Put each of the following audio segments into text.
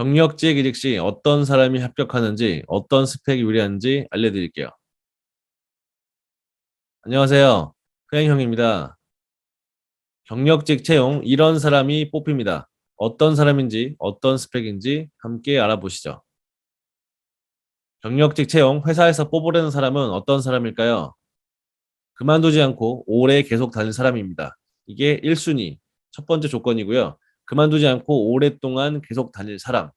경력직 이직 시 어떤 사람이 합격하는지, 어떤 스펙이 유리한지 알려드릴게요. 안녕하세요. 크행형입니다. 경력직 채용, 이런 사람이 뽑힙니다. 어떤 사람인지, 어떤 스펙인지 함께 알아보시죠. 경력직 채용, 회사에서 뽑으려는 사람은 어떤 사람일까요? 그만두지 않고 오래 계속 다닐 사람입니다. 이게 1순위, 첫 번째 조건이고요. 그만두지 않고 오랫동안 계속 다닐 사람.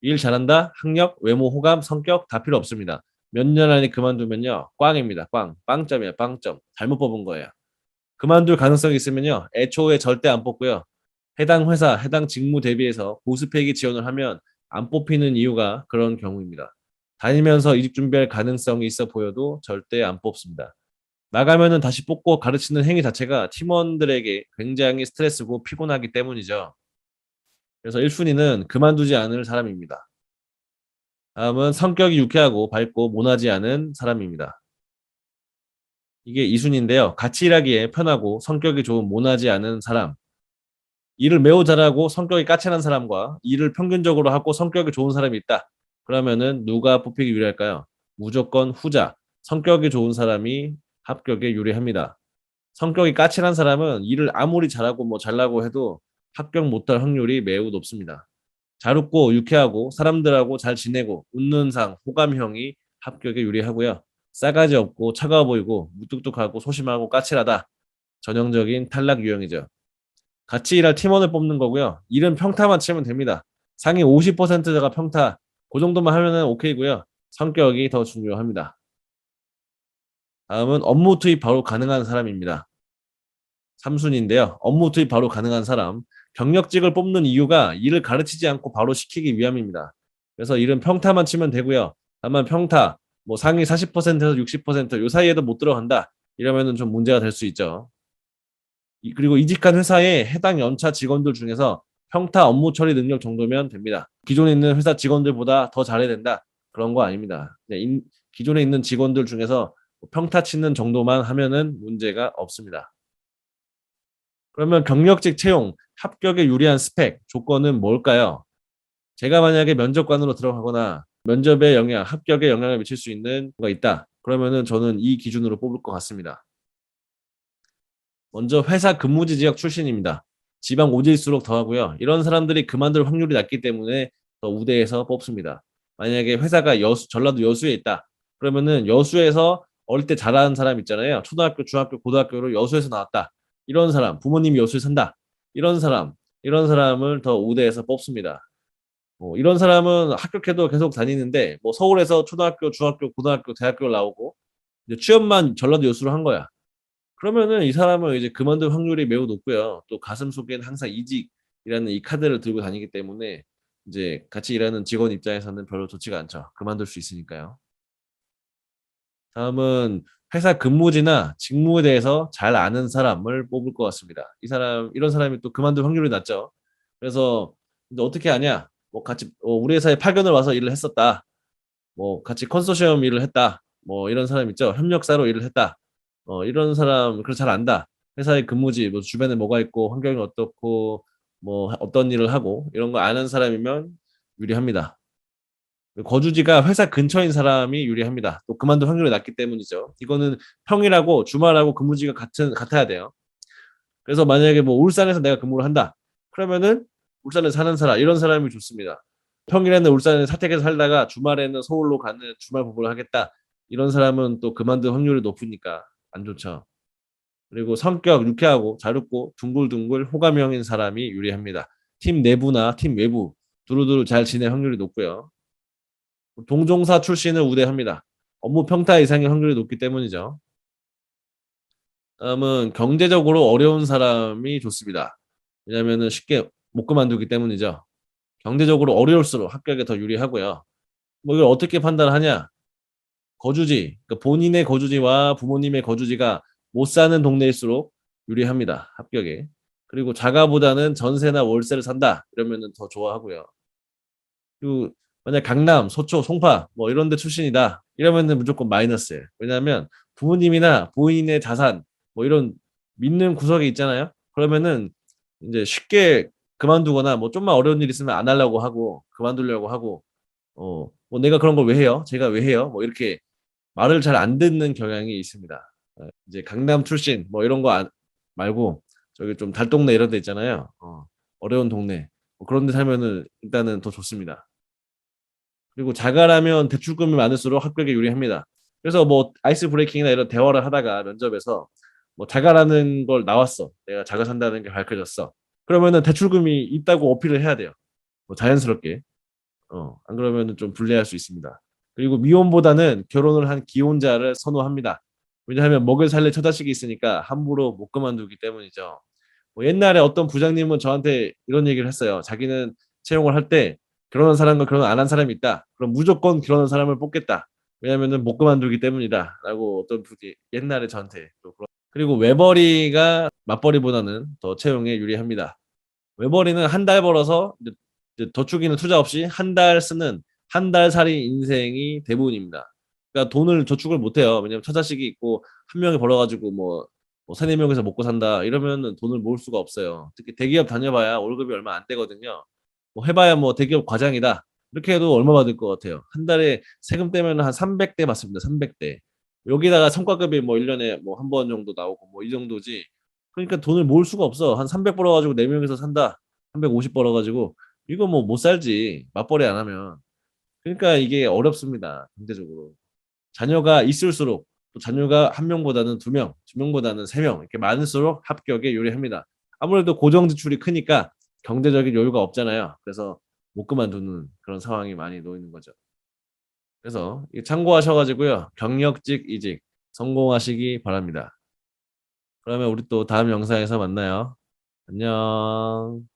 일 잘한다, 학력, 외모, 호감, 성격 다 필요 없습니다. 몇 년 안에 그만두면요. 꽝입니다. 꽝. 빵점이야, 빵점. 잘못 뽑은 거예요. 그만둘 가능성이 있으면요. 애초에 절대 안 뽑고요. 해당 회사, 해당 직무 대비해서 고스펙이 지원을 하면 안 뽑히는 이유가 그런 경우입니다. 다니면서 이직 준비할 가능성이 있어 보여도 절대 안 뽑습니다. 나가면은 다시 뽑고 가르치는 행위 자체가 팀원들에게 굉장히 스트레스고 피곤하기 때문이죠. 그래서 1순위는 그만두지 않을 사람입니다. 다음은 성격이 유쾌하고 밝고 모나지 않은 사람입니다. 이게 2순위인데요. 같이 일하기에 편하고 성격이 좋은 모나지 않은 사람. 일을 매우 잘하고 성격이 까칠한 사람과 일을 평균적으로 하고 성격이 좋은 사람이 있다. 그러면은 누가 뽑히기 유리할까요? 무조건 후자. 성격이 좋은 사람이 합격에 유리합니다. 성격이 까칠한 사람은 일을 아무리 잘하고 뭐 잘나고 해도 합격 못할 확률이 매우 높습니다. 잘 웃고 유쾌하고 사람들하고 잘 지내고 웃는 상, 호감형이 합격에 유리하고요. 싸가지 없고 차가워 보이고 무뚝뚝하고 소심하고 까칠하다. 전형적인 탈락 유형이죠. 같이 일할 팀원을 뽑는 거고요. 일은 평타만 치면 됩니다. 상위 50%가 평타. 그 정도만 하면은 오케이고요. 성격이 더 중요합니다. 다음은 업무 투입 바로 가능한 사람입니다. 3순인데요. 업무 투입 바로 가능한 사람. 경력직을 뽑는 이유가 일을 가르치지 않고 바로 시키기 위함입니다. 그래서 일은 평타만 치면 되고요. 다만 평타, 뭐 상위 40%에서 60%요 사이에도 못 들어간다. 이러면은 좀 문제가 될 수 있죠. 이- 그리고 이직한 회사의 해당 연차 직원들 중에서 평타 업무 처리 능력 정도면 됩니다. 기존에 있는 회사 직원들보다 더 잘해야 된다. 그런 거 아닙니다. 인- 기존에 있는 직원들 중에서 평타 치는 정도만 하면은 문제가 없습니다. 그러면 경력직 채용, 합격에 유리한 스펙, 조건은 뭘까요? 제가 만약에 면접관으로 들어가거나 면접에 영향, 합격에 영향을 미칠 수 있는 거가 있다. 그러면은 저는 이 기준으로 뽑을 것 같습니다. 먼저 회사 근무지 지역 출신입니다. 지방 오지일수록 더하고요. 이런 사람들이 그만둘 확률이 낮기 때문에 더 우대해서 뽑습니다. 만약에 회사가 여수, 전라도 여수에 있다. 그러면은 여수에서 어릴 때 잘하는 사람 있잖아요. 초등학교, 중학교, 고등학교로 여수에서 나왔다. 이런 사람, 부모님이 여수에 산다. 이런 사람, 이런 사람을 더 우대해서 뽑습니다. 뭐 이런 사람은 합격해도 계속 다니는데 뭐 서울에서 초등학교, 중학교, 고등학교, 대학교를 나오고 취업만 전라도 여수로 한 거야. 그러면은 이 사람은 이제 그만둘 확률이 매우 높고요. 또 가슴 속에는 항상 이직이라는 이 카드를 들고 다니기 때문에 이제 같이 일하는 직원 입장에서는 별로 좋지가 않죠. 그만둘 수 있으니까요. 다음은 회사 근무지나 직무에 대해서 잘 아는 사람을 뽑을 것 같습니다. 이 사람, 이런 사람이 또 그만둘 확률이 낮죠. 그래서 이제 어떻게 하냐? 뭐 같이 어, 우리 회사에 파견을 와서 일을 했었다. 뭐 같이 컨소시엄 일을 했다. 뭐 이런 사람 있죠. 협력사로 일을 했다. 어, 이런 사람 그걸 잘 안다. 회사의 근무지, 뭐 주변에 뭐가 있고 환경이 어떻고 뭐 어떤 일을 하고 이런 거 아는 사람이면 유리합니다. 거주지가 회사 근처인 사람이 유리합니다. 또 그만둘 확률이 낮기 때문이죠. 이거는 평일하고 주말하고 근무지가 같은 같아야 돼요. 그래서 만약에 뭐 울산에서 내가 근무를 한다. 그러면은 울산에 사는 사람 이런 사람이 좋습니다. 평일에는 울산에 사택에서 살다가 주말에는 서울로 가는 주말 부부를 하겠다. 이런 사람은 또 그만둘 확률이 높으니까 안 좋죠. 그리고 성격 유쾌하고 잘 웃고 둥글둥글 호감형인 사람이 유리합니다. 팀 내부나 팀 외부 두루두루 잘 지낼 확률이 높고요. 동종사 출신을 우대합니다. 업무 평타 이상의 확률이 높기 때문이죠. 다음은 경제적으로 어려운 사람이 좋습니다. 왜냐하면 쉽게 못 그만두기 때문이죠. 경제적으로 어려울수록 합격에 더 유리하고요. 뭐 이걸 어떻게 판단하냐? 거주지, 그러니까 본인의 거주지와 부모님의 거주지가 못 사는 동네일수록 유리합니다. 합격에. 그리고 자가보다는 전세나 월세를 산다 이러면은 더 좋아하고요. 그리고 만약 강남, 서초, 송파 뭐 이런 데 출신이다 이러면은 무조건 마이너스예요. 왜냐하면 부모님이나 부인의 자산 뭐 이런 믿는 구석이 있잖아요. 그러면은 이제 쉽게 그만두거나 뭐 좀만 어려운 일 있으면 안 하려고 하고 그만두려고 하고 어, 뭐 내가 그런 걸 왜 해요? 제가 왜 해요? 뭐 이렇게 말을 잘 안 듣는 경향이 있습니다. 어, 이제 강남 출신 뭐 이런 거 안- 말고 저기 좀 달동네 이런 데 있잖아요. 어, 어려운 동네 뭐 그런 데 살면은 일단은 더 좋습니다. 그리고 자가라면 대출금이 많을수록 합격에 유리합니다. 그래서 뭐 아이스 브레이킹이나 이런 대화를 하다가 면접에서 뭐 자가라는 걸 나왔어. 내가 자가 산다는 게 밝혀졌어. 그러면은 대출금이 있다고 어필을 해야 돼요. 뭐 자연스럽게. 어, 안 그러면은 좀 불리할 수 있습니다. 그리고 미혼보다는 결혼을 한 기혼자를 선호합니다. 왜냐하면 먹여 살릴 처자식이 있으니까 함부로 못 그만두기 때문이죠. 뭐 옛날에 어떤 부장님은 저한테 이런 얘기를 했어요. 자기는 채용을 할 때 결혼한 사람과 결혼 안 한 사람이 있다. 그럼 무조건 결혼한 사람을 뽑겠다. 왜냐면은 못 그만두기 때문이다. 라고 어떤 분이 옛날에 저한테 또 그런 그리고 외벌이가 맞벌이보다는 더 채용에 유리합니다. 외벌이는 한 달 벌어서 저축이나 투자 없이 한 달 쓰는 한 달 살이 인생이 대부분입니다. 그러니까 돈을 저축을 못 해요. 왜냐면 처자식이 있고 한 명이 벌어가지고 뭐, 뭐 세네 명에서 먹고 산다 이러면은 돈을 모을 수가 없어요. 특히 대기업 다녀봐야 월급이 얼마 안 되거든요. 뭐 해봐야 뭐 대기업 과장이다 이렇게 해도 얼마 받을 것 같아요. 한 달에 세금 떼면 한 300대 맞습니다. 300대. 여기다가 성과급이 뭐 1년에 뭐 한 번 정도 나오고 뭐 이 정도지. 그러니까 돈을 모을 수가 없어. 한 300 벌어가지고 4명에서 산다. 350 벌어가지고 이거 뭐 못 살지. 맞벌이 안 하면. 그러니까 이게 어렵습니다. 경제적으로. 자녀가 있을수록 또 자녀가 한 명보다는 두 명, 두 명보다는 세 명 이렇게 많을수록 합격에 유리합니다. 아무래도 고정 지출이 크니까 경제적인 여유가 없잖아요. 그래서 못 그만두는 그런 상황이 많이 놓이는 거죠. 그래서 이 참고하셔가지고요. 경력직 이직 성공하시기 바랍니다. 그러면 우리 또 다음 영상에서 만나요. 안녕.